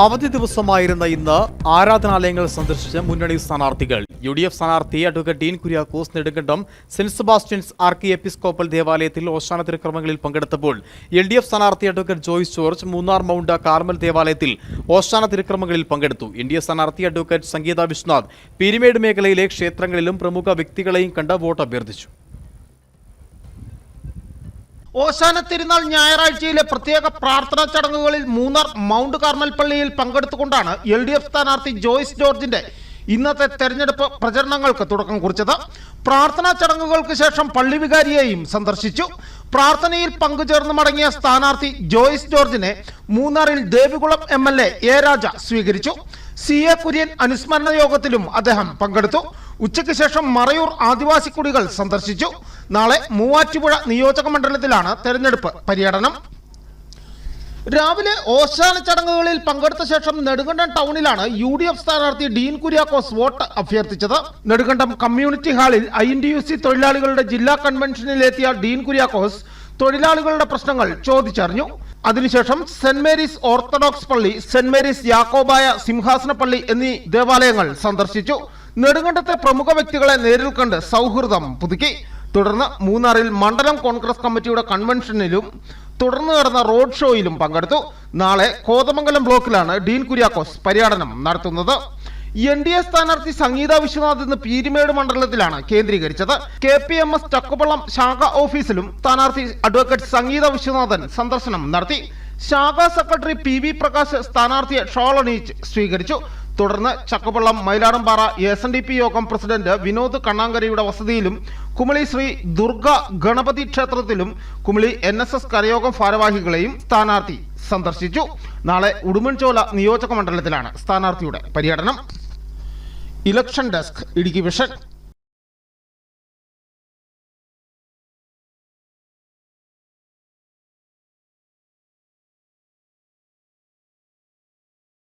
അവധി ദിവസമായിരുന്ന ഇന്ന് ആരാധനാലയങ്ങൾ സന്ദർശിച്ച മുന്നണി സ്ഥാനാർത്ഥികൾ. യു ഡി എഫ് സ്ഥാനാർത്ഥി advocate Dean Kuriakose Nedumkandam Saint Sebastian's archiepiscopal ദേവാലയത്തിൽ ഓശാന തിരുക്രമങ്ങളിൽ പങ്കെടുത്തപ്പോൾ എൽ ഡി എഫ് സ്ഥാനാർത്ഥി advocate Joyce George Munnar Mount Carmel ദേവാലയത്തിൽ ഓശാന തിരുക്രമങ്ങളിൽ പങ്കെടുത്തു. എൻ ഡി എ സ്ഥാനാർത്ഥി അഡ്വക്കേറ്റ് സംഗീത വിശ്വനാഥ് പീരിമേട് മേഖലയിലെ ക്ഷേത്രങ്ങളിലും പ്രമുഖ വ്യക്തികളെയും കണ്ട് വോട്ട് അഭ്യർത്ഥിച്ചു ഓശാന തിരുനാൾ ഞായറാഴ്ചയിലെ പ്രത്യേക പ്രാർത്ഥനാ ചടങ്ങുകളിൽ മൂന്നാർ മൗണ്ട് കാർമൽ പള്ളിയിൽ പങ്കെടുത്തുകൊണ്ടാണ് എൽ ഡി എഫ് സ്ഥാനാർത്ഥി ജോയ്സ് ജോർജിന്റെ ഇന്നത്തെ തെരഞ്ഞെടുപ്പ് പ്രചരണങ്ങൾക്ക് തുടക്കം കുറിച്ചത്. പ്രാർത്ഥനാ ചടങ്ങുകൾക്ക് ശേഷം പള്ളി വികാരിയെയും സന്ദർശിച്ചു. പ്രാർത്ഥനയിൽ പങ്കുചേർന്ന് മടങ്ങിയ സ്ഥാനാർത്ഥി ജോയ്സ് ജോർജിനെ മൂന്നാറിൽ Devikulam M L A Raja സ്വീകരിച്ചു. സി എ കുര്യൻ അനുസ്മരണ യോഗത്തിലും അദ്ദേഹം പങ്കെടുത്തു. ഉച്ചയ്ക്ക് ശേഷം മറയൂർ ആദിവാസി കുടികൾ സന്ദർശിച്ചു. നാളെ മൂവാറ്റുപുഴ നിയോജക മണ്ഡലത്തിലാണ് തെരഞ്ഞെടുപ്പ് പര്യടനം. രാവിലെ ഓശാന ചടങ്ങുകളിൽ പങ്കെടുത്ത ശേഷം നെടുങ്കണ്ടം ടൗണിലാണ് യു ഡി എഫ് സ്ഥാനാർത്ഥി ഡീൻ കുര്യാക്കോസ് വോട്ട് അഭ്യർത്ഥിച്ചത്. നെടുങ്കണ്ടം കമ്മ്യൂണിറ്റി ഹാളിൽ ഐ എൻ യു സി തൊഴിലാളികളുടെ ജില്ലാ കൺവെൻഷനിലെത്തിയ ഡീൻ കുര്യാക്കോസ് തൊഴിലാളികളുടെ പ്രശ്നങ്ങൾ ചോദിച്ചറിഞ്ഞു. അതിനുശേഷം സെന്റ് മേരീസ് ഓർത്തഡോക്സ് പള്ളി സെന്റ് മേരീസ് യാക്കോബായ സിംഹാസന പള്ളി എന്നീ ദേവാലയങ്ങൾ സന്ദർശിച്ചു. നെടുങ്കണ്ടത്തെ പ്രമുഖ വ്യക്തികളെ നേരിൽ കണ്ട് സൗഹൃദം പുതുക്കി. തുടർന്ന് മൂന്നാറിൽ മണ്ഡലം കോൺഗ്രസ് കമ്മിറ്റിയുടെ കൺവെൻഷനിലും തുടർന്ന് നടന്ന റോഡ് ഷോയിലും പങ്കെടുത്തു. നാളെ കോതമംഗലം ബ്ലോക്കിലാണ് ഡീൻ കുര്യാക്കോസ് പര്യടനം നടത്തുന്നത്. എൻ ഡി എ സ്ഥാനാർത്ഥി സംഗീത വിശ്വനാഥ് ഇന്ന് പീരിമേട് മണ്ഡലത്തിലാണ് കേന്ദ്രീകരിച്ചത്. K P M S Chakkupallam ശാഖ ഓഫീസിലും സ്ഥാനാർത്ഥി അഡ്വക്കേറ്റ് സംഗീത വിശ്വനാഥൻ സന്ദർശനം നടത്തി. ശാഖാ സെക്രട്ടറി പി വി പ്രകാശ് സ്ഥാനാർത്ഥിയെ ഷോൾ അണിയിച്ച് സ്വീകരിച്ചു. തുടർന്ന് Chakkappallam Mayiladumpara S N D P യോഗം പ്രസിഡന്റ് വിനോദ് കണ്ണാങ്കരയുടെ വസതിയിലും കുമളി ശ്രീ ദുർഗ ഗണപതി ക്ഷേത്രത്തിലും കുമളി എൻ എസ് എസ് കരയോഗം ഭാരവാഹികളെയും സ്ഥാനാർത്ഥി സന്ദർശിച്ചു. നാളെ ഉടുമ്പൻചോല നിയോജക മണ്ഡലത്തിലാണ് സ്ഥാനാർത്ഥിയുടെ പര്യടനം. Election desk Idukki vision.